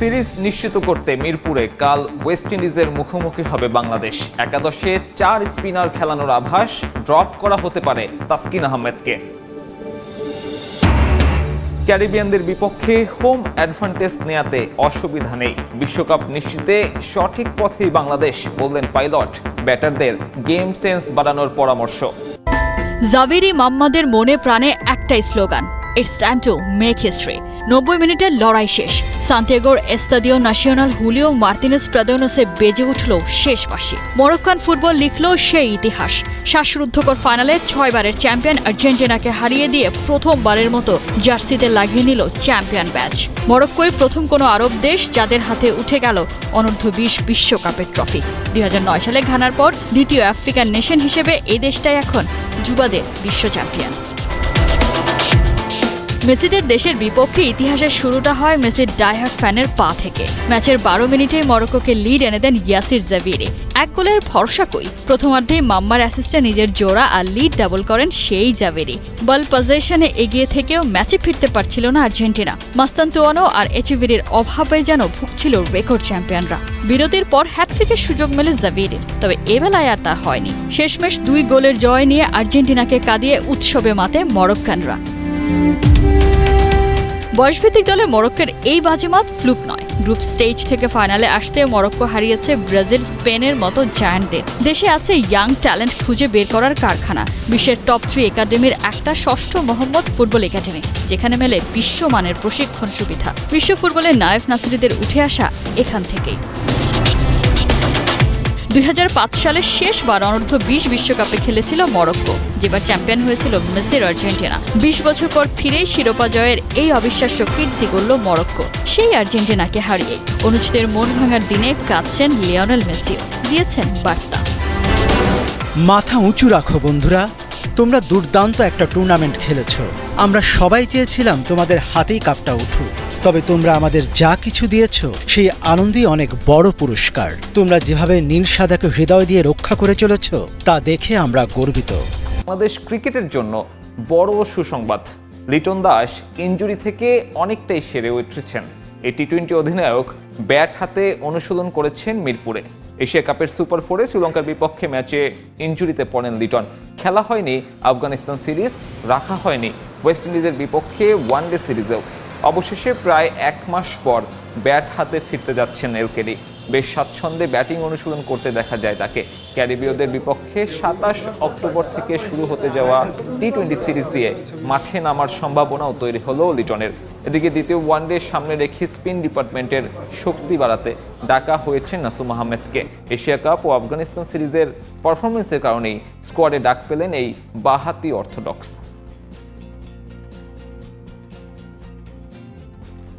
Series নিশ্চিত করতে মিরপুরে কাল ওয়েস্ট ইন্ডিজের মুখোমুখি হবে বাংলাদেশ। একাদশে চার স্পিনার খেলানোর আভাস ড্রপ করা হতে পারে তাসকিন আহমেদকে। ক্যারিবিয়ানদের বিপক্ষে হোম অ্যাডভান্টেজ নেয়াতে অসুবিধা নেই। বিশ্বকাপ নিশ্চিতে সঠিক পথেই বাংলাদেশ, বললেন পাইলট ব্যাটারদের গেম সেন্স বাড়ানোর পরামর্শ। জাভেরি মাম্মাদের মনে প্রাণে একটাই slogan it's time to make history নব্বই মিনিটের লড়াই শেষ। সান্তিয়াগোর এস্তাদিও ন্যাশনাল হুলিও মার্তিনেস প্রাদোনসে বেজে উঠল শেষ বাসি মরক্কান ফুটবল লিখল সেই ইতিহাস। শ্বাসরুদ্ধকর ফাইনালে ছয়বারের চ্যাম্পিয়ন আর্জেন্টিনাকে হারিয়ে দিয়ে প্রথমবারের মতো জার্সিতে লাগিয়ে নিল চ্যাম্পিয়ন ব্যাচ। মরক্কোই প্রথম কোনো আরব দেশ যাদের হাতে উঠে গেল অনূর্ধ্ব বিশ বিশ্বকাপের ট্রফি। দুই হাজার নয় সালে ঘানার পর দ্বিতীয় আফ্রিকান নেশন হিসেবে এই দেশটাই এখন যুবাদের বিশ্ব চ্যাম্পিয়ন। মেসিদের দেশের বিপক্ষে ইতিহাসের শুরুটা হয় মেসির ডাইহার্ট ফ্যানের পা থেকে। ম্যাচের বারো মিনিটে মরক্কোকে লিড এনে দেন ইয়াসির জাভিরে। এক গোলের ভরসা কই? প্রথমার্ধে মাম্মার অ্যাসিস্টে নিজের জোড়া আর লিড ডাবল করেন সেই জাভেরি। বল পজিশনে এগিয়ে থেকেও ম্যাচে ফিরতে পারছিল না আর্জেন্টিনা। মাস্তান্তুয়ানো আর এচিভিরির অভাবে যেন ভুগছিল রেকর্ড চ্যাম্পিয়নরা বিরতির পর হ্যাটট্রিকের সুযোগ মেলে জাভিরির তবে এ বেলায় আর তার হয়নি। শেষমেশ দুই গোলের জয় নিয়ে আর্জেন্টিনাকে কাঁদিয়ে উৎসবে মাতে মরক্কানরা। বয়সভিত্তিক দলে মরক্কোর এই বাজিমাত ফ্লুক নয়। গ্রুপ স্টেজ থেকে ফাইনালে আসতে মরক্কো হারিয়েছে ব্রাজিল, স্পেনের মতো জায়ান্টদের। দেশে আছে ইয়াং ট্যালেন্ট খুঁজে বের করার কারখানা। বিশ্বের টপ থ্রি একাডেমির একটা ষষ্ঠ মোহাম্মদ ফুটবল একাডেমি, যেখানে মেলে বিশ্বমানের প্রশিক্ষণ সুবিধা। বিশ্ব ফুটবলের নায়েফ নাসিরিদের উঠে আসা এখান থেকেই। দুই সালে শেষবার অনূর্ধ্ব বিশ বিশ্বকাপে খেলেছিল মরক্কো, যেবার চ্যাম্পিয়ন হয়েছিল মেসির আর্জেন্টিনা। বিশ বছর পর ফিরেই শিরোপা জয়ের এই অবিশ্বাস্য কীর্তি করল মরক্কো, সেই আর্জেন্টিনাকে হারিয়ে। অনুচিতের মন ভাঙার দিনে কাঁদছেন লিওনেল মেসিও দিয়েছেন বার্তা। মাথা উঁচু রাখো বন্ধুরা, তোমরা দুর্দান্ত একটা টুর্নামেন্ট খেলেছ। আমরা সবাই চেয়েছিলাম তোমাদের হাতেই কাপটা উঠুক। তবে তোমরা আমাদের যা কিছু দিয়েছ, সেই আনন্দই অনেক বড় পুরস্কার। তোমরা যেভাবে নীল সাদাকে হৃদয় দিয়ে রক্ষা করে চলেছ, তা দেখে আমরা গর্বিত। বাংলাদেশ ক্রিকেটের জন্য বড় সুসংবাদ। লিটন দাস ইনজুরি থেকে অনেকটাই সেরে উঠেছেন। এই টি টোয়েন্টি অধিনায়ক ব্যাট হাতে অনুশীলন করেছেন মিরপুরে। এশিয়া কাপের সুপার ফোরে শ্রীলঙ্কার বিপক্ষে ম্যাচে ইনজুরিতে পড়েন লিটন। খেলা হয়নি আফগানিস্তান সিরিজ, রাখা হয়নি ওয়েস্ট ইন্ডিজের বিপক্ষে ওয়ানডে সিরিজেও। অবশেষে প্রায় এক মাস পর ব্যাট হাতে ফিরতে যাচ্ছেন এলকেডি। বেশ স্বাচ্ছন্দ্যে ব্যাটিং অনুশীলন করতে দেখা যায় তাকে। ক্যারিবীয়দের বিপক্ষে সাতাশ অক্টোবর থেকে শুরু হতে যাওয়া টি টোয়েন্টি সিরিজ দিয়ে মাঠে নামার সম্ভাবনাও তৈরি হলো লিটনের। এদিকে দ্বিতীয় ওয়ানডে সামনে রেখে স্পিন ডিপার্টমেন্টের শক্তি বাড়াতে ডাকা হয়েছে নাসুম আহমেদকে। এশিয়া কাপ ও আফগানিস্তান সিরিজের পারফরমেন্সের কারণেই স্কোয়াডে ডাক পেলেন এই বাহাতি অর্থোডক্স।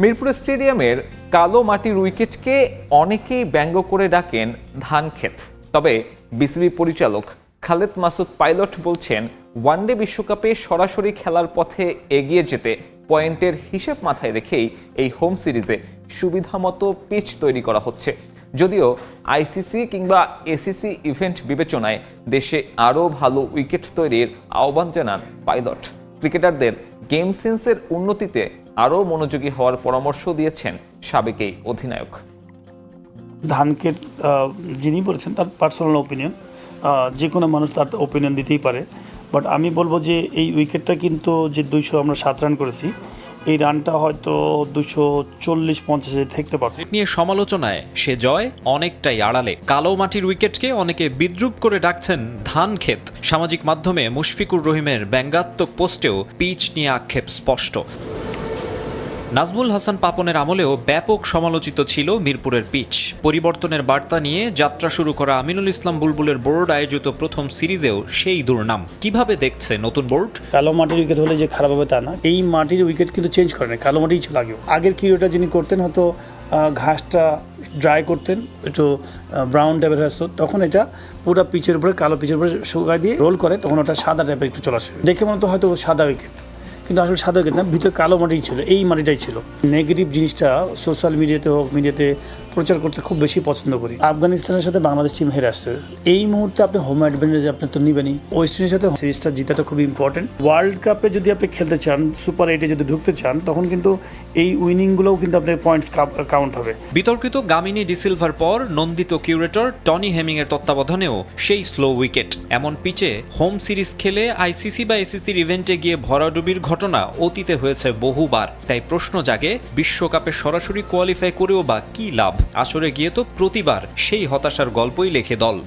মিরপুর স্টেডিয়ামের কালো মাটির উইকেটকে অনেকেই ব্যঙ্গ করে ডাকেন ধান ক্ষেত তবে বিসিবি পরিচালক খালেদ মাসুদ পাইলট বলছেন, ওয়ানডে বিশ্বকাপে সরাসরি খেলার পথে এগিয়ে যেতে পয়েন্টের হিসেব মাথায় রেখেই এই হোম সিরিজে সুবিধামতো পিচ তৈরি করা হচ্ছে। যদিও আইসিসি কিংবা এসিসি ইভেন্ট বিবেচনায় দেশে আরও ভালো উইকেট তৈরির আহ্বান জানান পাইলট। ক্রিকেটারদের গেম সেন্সের উন্নতিতে আরও মনোযোগী হওয়ার পরামর্শ দিয়েছেন সাবেক এই অধিনায়ক। ধানকে যিনি বলেছেন তার পার্সোনাল ওপিনিয়ন যে কোনো মানুষ তার ওপিনিয়ন দিতেই পারে। বাট আমি বলব যে এই উইকেটটা কিন্তু যে দুইশো আমরা সাত রান করেছি এই রানটা হয়তো দুশো চল্লিশ পঞ্চাশে থাকতে পারত নিয়ে সমালোচনায় সে জয় অনেকটাই আড়ালে। কালো মাটির উইকেটকে অনেকে বিদ্রুপ করে ডাকছেন ধান ক্ষেত সামাজিক মাধ্যমে মুশফিকুর রহিমের ব্যঙ্গাত্মক পোস্টেও পিচ নিয়ে আক্ষেপ স্পষ্ট। নাজমুল হাসান পাপনের আমলেও ব্যাপক সমালোচিত ছিল মিরপুরের পিচ। পরিবর্তনের বার্তা নিয়ে যাত্রা শুরু করা আমিনুল ইসলাম বুলবুলের বোর্ড আয়োজিত প্রথম সিরিজেও সেই দুর্নাম। কীভাবে দেখছে নতুন বোর্ড? কালো মাটির উইকেট হলে যে খারাপ হবে তা না। এই মাটির উইকেট কিন্তু চেঞ্জ করে না কালো মাটিই ছিল আগেও। আগের কিরোটা যিনি করতেন হয়তো ঘাসটা ড্রাই করতেন, একটু ব্রাউন টাইপের হয়ে তখন এটা পুরো পিচের উপরে, কালো পিচের উপরে শুকায় দিয়ে রোল করে, তখন ওটা সাদা টাইপের একটু চলে আসে। দেখে মনে তো হয়তো সাদা উইকেট কিন্তু আসলে সাদা উইকেট না, ভিতরে কালো মাটিই ছিল, এই মাটিটাই ছিল। নেগেটিভ জিনিসটা সোশ্যাল মিডিয়াতে হোক মিডিয়াতে প্রচার করতে খুব বেশি পছন্দ করি। আফগানিস্তানের সাথে বাংলাদেশ টিম হেরে আসছে। এই মুহূর্তে আপনি হোম অ্যাডভান্টেজ আপনি তো নেবেনই। ওয়েস্ট ইন্ডিজের সাথে সিরিজটা জিতাটা খুব ইম্পর্টেন্ট ওয়ার্ল্ড কাপে যদি আপনি খেলতে চান সুপার এইটে যদি ঢুকতে চান, তখন কিন্তু এই উইনিংগুলোও কিন্তু আপনার পয়েন্টস কাউন্ট হবে। বিতর্কিত গামিনী ডিসিলভার পর নন্দিত কিউরেটর টনি হেমিং এর তত্ত্বাবধানেও সেই স্লো উইকেট এমন পিচে হোম সিরিজ খেলে আইসিসি বা এসিসির ইভেন্টে গিয়ে ভরাডুবির ঘটনা অতীতে হয়েছে বহুবার, তাই প্রশ্ন জাগে, বিশ্বকাপে সরাসরি কোয়ালিফাই করেও বা কি লাভ? আসরে গিয়ে তো প্রতিবার সেই হতাশার গল্পই লেখে দল।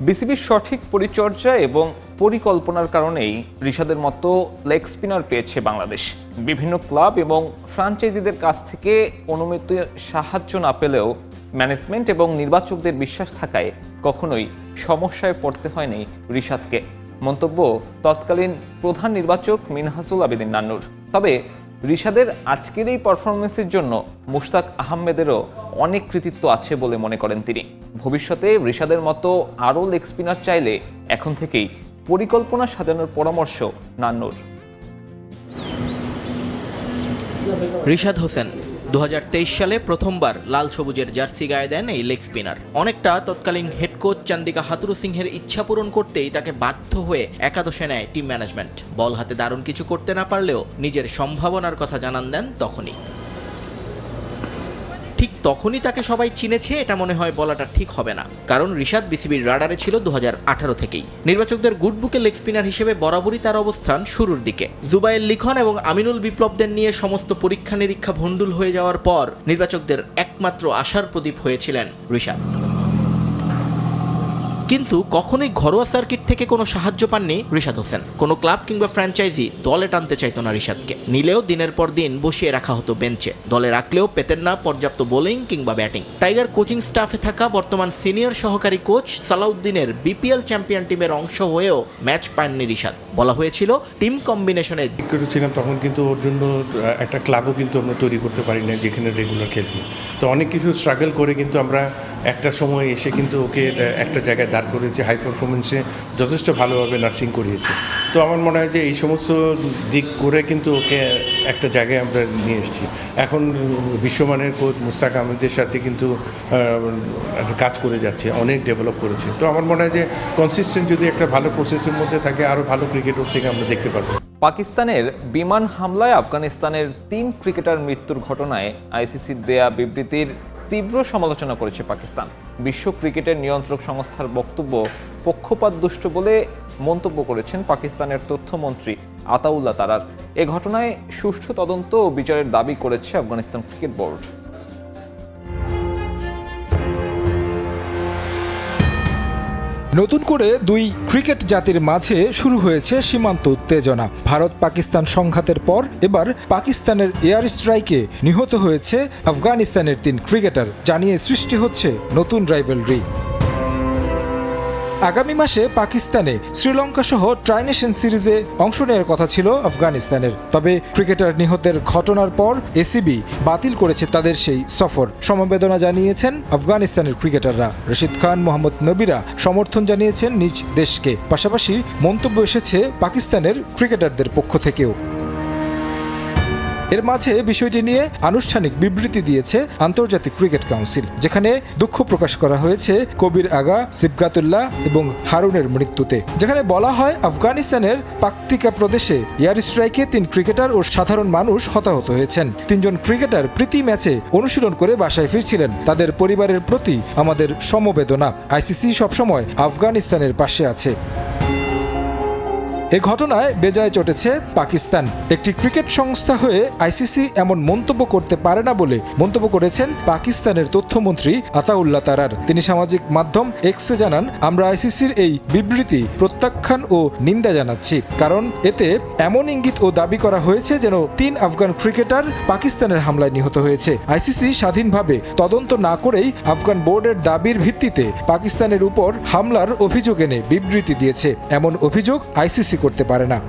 বিসিবির সঠিক পরিচর্যা এবং পরিকল্পনার কারণেই ঋষাদের মতো লেগ স্পিনার পেয়েছে বাংলাদেশ। বিভিন্ন ক্লাব এবং ফ্রাঞ্চাইজিদের কাছ থেকে অনুমতি সাহায্য না পেলেও ম্যানেজমেন্ট এবং নির্বাচকদের বিশ্বাস থাকায় কখনোই সমস্যায় পড়তে হয়নি ঋষাদকে মন্তব্য তৎকালীন প্রধান নির্বাচক মিনহাসুল আবেদিন নান্নুর। তবে রিশাদের আজকের এই পারফরমেন্সের জন্য মুশতাক আহমেদেরও অনেক কৃতিত্ব আছে বলে মনে করেন তিনি। ভবিষ্যতে রিশাদের মতো আরও লেগ স্পিনার চাইলে এখন থেকেই পরিকল্পনা সাজানোর পরামর্শ নান্নুর। রিশাদ হোসেন দু হাজার তেইশ সালে প্রথমবার লাল সবুজের জার্সি গায়ে দেন এই লেগ স্পিনার। অনেকটা তৎকালীন হেড কোচ চান্দিকা হাতুরু সিংহের ইচ্ছা পূরণ করতেই তাকে বাধ্য হয়ে একাদশে নেয় টিম ম্যানেজমেন্ট। বল হাতে দারুণ কিছু করতে না পারলেও নিজের সম্ভাবনার কথা জানান দেন তখনই। ঠিক তখনই তাকে সবাই চিনেছে, এটা মনে হয় বলাটা ঠিক হবে না। কারণ রিশাদ বিসিবির রাডারে ছিল দু হাজার আঠারো থেকেই। নির্বাচকদের গুড বুকে লেগ স্পিনার হিসেবে বরাবরই তার অবস্থান শুরুর দিকে। জুবাইল লিখন এবং আমিনুল বিপ্লবদের নিয়ে সমস্ত পরীক্ষা নিরীক্ষা ভণ্ডুল হয়ে যাওয়ার পর নির্বাচকদের একমাত্র আশার প্রদীপ হয়েছিলেন রিশাদ। কিন্তু কখনোই ঘরোয়া সার্কিট থেকে কোনো সাহায্য পাননি রিশাদ হোসেন। কোনো ক্লাব কিংবা ফ্র্যাঞ্চাইজি দলে টানতে চাইতো না রিশাদকে। নিলেও দিনের পর দিন বসিয়ে রাখা হতো বেঞ্চে। দলে রাখলেও পেতেন না পর্যাপ্ত বোলিং কিংবা ব্যাটিং। টাইগার কোচিং স্টাফে থাকা বর্তমান সিনিয়র সহকারী কোচ সালাউদ্দিনের বিপিএল চ্যাম্পিয়ন টিমের অংশ হয়েও ম্যাচ পাননি রিশাদ। বলা হয়েছিল, টিম কম্বিনেশনে করেছিলাম তখন কিন্তু ওর জন্য একটা ক্লাবও কিন্তু আমরা তৈরি করতে পারি না যেখানে রেগুলার খেলবে। তো অনেক কিছু স্ট্রাগল করে কিন্তু আমরা একটা সময় এসে কিন্তু ওকে একটা জায়গায় দাঁড় করেছি হাই পারফরমেন্সে যথেষ্ট ভালোভাবে নার্সিং করিয়েছে। তো আমার মনে হয় যে এই সমস্ত দিক করে কিন্তু ওকে একটা জায়গায় আমরা নিয়ে এসেছি। এখন বিশ্বমানের কোচ মুস্তাক আহমেদের সাথে কিন্তু কাজ করে যাচ্ছে, অনেক ডেভেলপ করেছে। তো আমার মনে হয় যে কনসিস্টেন্ট যদি একটা ভালো প্রসেসের মধ্যে থাকে, আরও ভালো ক্রিকেট ওর থেকে আমরা দেখতে পারব। পাকিস্তানের বিমান হামলায় আফগানিস্তানের তিন ক্রিকেটার মৃত্যুর ঘটনায় আইসিসির দেয়া বিবৃতির তীব্র সমালোচনা করেছে পাকিস্তান। বিশ্ব ক্রিকেটের নিয়ন্ত্রক সংস্থার বক্তব্য পক্ষপাত দুষ্ট বলে মন্তব্য করেছেন পাকিস্তানের তথ্যমন্ত্রী আতাউল্লাহ তারার। এ ঘটনায় সুষ্ঠু তদন্ত ও বিচারের দাবি করেছে আফগানিস্তান ক্রিকেট বোর্ড। নতুন করে দুই ক্রিকেট জাতির মাঝে শুরু হয়েছে সীমান্ত উত্তেজনা। ভারত পাকিস্তান সংঘাতের পর এবার পাকিস্তানের এয়ার স্ট্রাইকে নিহত হয়েছে আফগানিস্তানের তিন ক্রিকেটার, জানিয়ে সৃষ্টি হচ্ছে নতুন রাইভেলরি আগামী মাসে পাকিস্তানে শ্রীলঙ্কা সহ ট্রাইনেশন সিরিজে অংশ নেওয়ার কথা ছিল আফগানিস্তানের। তবে ক্রিকেটার নিহতের ঘটনার পর এসিবি বাতিল করেছে তাদের সেই সফর। সমবেদনা জানিয়েছেন আফগানিস্তানের ক্রিকেটাররা। রশিদ খান, মোহাম্মদ নবীরা সমর্থন জানিয়েছেন নিজ দেশকে। পাশাপাশি মন্তব্য এসেছে পাকিস্তানের ক্রিকেটারদের পক্ষ থেকেও। এর মাঝে বিষয়টি নিয়ে আনুষ্ঠানিক বিবৃতি দিয়েছে আন্তর্জাতিক ক্রিকেট কাউন্সিল, যেখানে দুঃখ প্রকাশ করা হয়েছে কবির আগা, সিবগাতুল্লাহ এবং হারুনের মৃত্যুতে, যেখানে বলা হয় আফগানিস্তানের পাক্তিকা প্রদেশে এয়ার স্ট্রাইকে তিন ক্রিকেটার ও সাধারণ মানুষ হতাহত হয়েছেন। তিনজন ক্রিকেটার প্রীতি ম্যাচে অনুশীলন করে বাসায় ফিরছিলেন। তাদের পরিবারের প্রতি আমাদের সমবেদনা। আইসিসি সবসময় আফগানিস্তানের পাশে আছে। এ ঘটনায় বেজায় চটেছে পাকিস্তান। একটি ক্রিকেট সংস্থা হয়ে আইসিসি এমন মন্তব্য করতে পারে না বলে মন্তব্য করেছেন পাকিস্তানের তথ্যমন্ত্রী আতাউল্লাহ তারার। তিনি সামাজিক মাধ্যম এক্সে জানান, আমরা আইসিসির এই বিবৃতি প্রত্যাখ্যান ও নিন্দা জানাচ্ছি, কারণ এতে এমন ইঙ্গিত ও দাবি করা হয়েছে যেন তিন আফগান ক্রিকেটার পাকিস্তানের হামলায় নিহত হয়েছে। আইসিসি স্বাধীনভাবে তদন্ত না করেই আফগান বোর্ডের দাবির ভিত্তিতে পাকিস্তানের উপর হামলার অভিযোগ এনে বিবৃতি দিয়েছে। এমন অভিযোগ আইসিসি করতে পারে না।